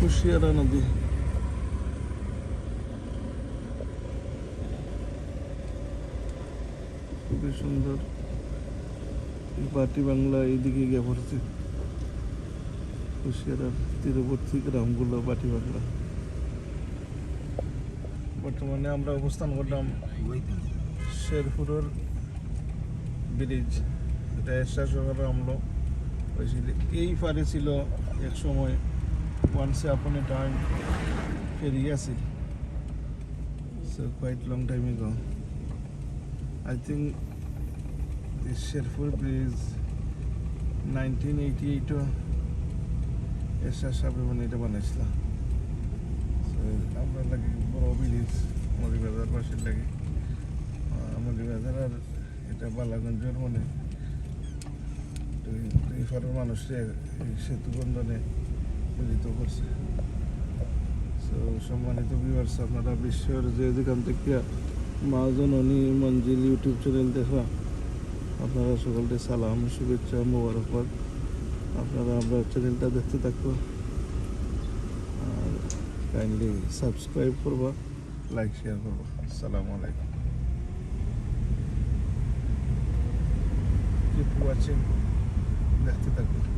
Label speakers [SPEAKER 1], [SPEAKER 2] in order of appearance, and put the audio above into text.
[SPEAKER 1] কুশিয়ারা নদী। খুবই সুন্দর। বাটি বাংলা এইদিকে গিয়ে পড়ছে। কুশিয়ারার তীরবর্তী গ্রামগুলো, বাটি বাংলা। বর্তমানে আমরা অবস্থান করলাম শেরপুরের ব্রিজ। এটা এরশা শহরে আমলো। হয়েছিল এই পারে ছিল এক সময় আপন এ টাইম ফেরি আছে so quite long time ago. I think this Sherpur bridge 1988 ও এরশাদ সাহেব মানে এটা বানাইছিল So, আমরা লাগি বড় ব্রিজ মরিবাজার পাশের লাগে মরিবাজার আর এটা বালাগঞ্জের মানে। দুই- দুই মানুষকে এই সেতু বন্ধনে মিলিত করছে। সো সম্মানিত ভিউয়ার্স আপনারা বিশ্বের যে যেখান থেকে মা জননী মঞ্জিল ইউটিউব চ্যানেল দেখা আপনারা সকলকে সালাম, শুভেচ্ছা, মোবারকবাদ। আপনারা আমরা চ্যানেলটা দেখতে থাকব। আর কাইন্ডলি সাবস্ক্রাইব করবা লাইক শেয়ার করবা। আসসালামু আলাইকুম। কিপ ওয়াচিং দেখতে থাকব।